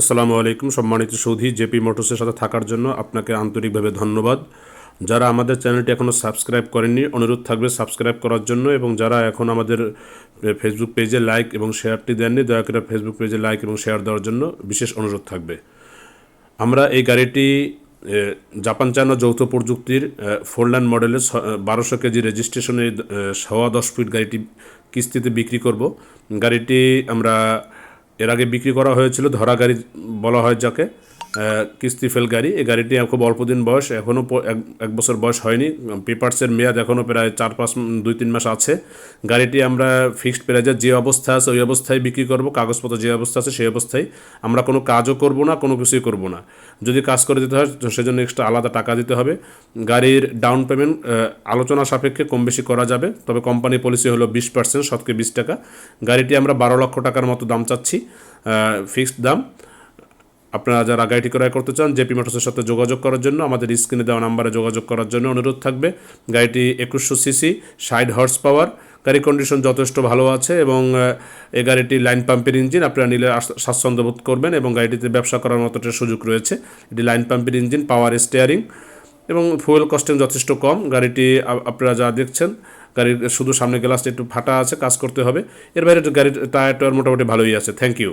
আসসালামু আলাইকুম, সম্মানিত সৌধি জেপি মোটরসের সাথে থাকার জন্য আপনাকে আন্তরিকভাবে ধন্যবাদ। যারা আমাদের চ্যানেলটি এখনও সাবস্ক্রাইব করেননি, অনুরোধ থাকবে সাবস্ক্রাইব করার জন্য এবং যারা এখন আমাদের ফেসবুক পেজে লাইক এবং শেয়ারটি দেননি, দয়া করে ফেসবুক পেজে লাইক এবং শেয়ার দেওয়ার জন্য বিশেষ অনুরোধ থাকবে। আমরা এই গাড়িটি জাপান চায়না যৌথ প্রযুক্তির ফোর লাইন মডেলের বারোশো কেজি রেজিস্ট্রেশনে সওয়া দশ ফিট গাড়িটি কিস্তিতে বিক্রি করব। গাড়িটি আমরা এর আগে বিক্রি করা হয়েছিল ধরাগাড়ি বলা হয় যাকে। কিস্তি ফেল গাড়ি। এই গাড়িটি খুব অল্প দিন বয়স এখনও এক বছর বয়স হয়নি। পেপার্সের মেয়াদ এখনও প্রায় চার পাঁচ দুই তিন মাস আছে। গাড়িটি আমরা ফিক্সড প্রাইজের যে অবস্থা আছে, ওই অবস্থায় বিক্রি করব। কাগজপত্র যে অবস্থা আছে, সেই অবস্থায় আমরা কোনো কাজও করব না, কোনো কিছুই করব না। যদি কাজ করে দিতে হয় সেজন্য এক্সট্রা আলাদা টাকা দিতে হবে। গাড়ির ডাউন পেমেন্ট আলোচনা সাপেক্ষে কম বেশি করা যাবে। তবে কোম্পানি পলিসি হলো বিশ পার্সেন্ট শতকে বিশ টাকা। গাড়িটি আমরা বারো লক্ষ টাকার মতো দাম চাচ্ছি ফিক্সড দাম। আপনারা যারা গাড়িটি ক্রয় করতে চান, জেপি মোটরসের সাথে যোগাযোগ করার জন্য আমাদের স্ক্রিনে দেওয়া নাম্বারে যোগাযোগ করার জন্য অনুরোধ থাকবে। গাড়িটি একুশশো সিসি, ষাট হর্স পাওয়ার গাড়ির কন্ডিশন যথেষ্ট ভালো আছে এবং এই গাড়িটি লাইন পাম্পের ইঞ্জিন আপনারা নিলে স্বাচ্ছন্দ্য বোধ করবেন এবং গাড়িটিতে ব্যবসা করার মতো একটা সুযোগ রয়েছে। এটি লাইন পাম্পের ইঞ্জিন পাওয়ার স্টিয়ারিং এবং ফুয়েল কস্টিং যথেষ্ট কম। গাড়িটি আপনারা যা দেখছেন, গাড়ির শুধু সামনে গ্লাসটা একটু ফাটা আছে, কাজ করতে হবে। এর বাইরে গাড়ির টায়ার টায়ার মোটামুটি ভালোই আছে। Thank you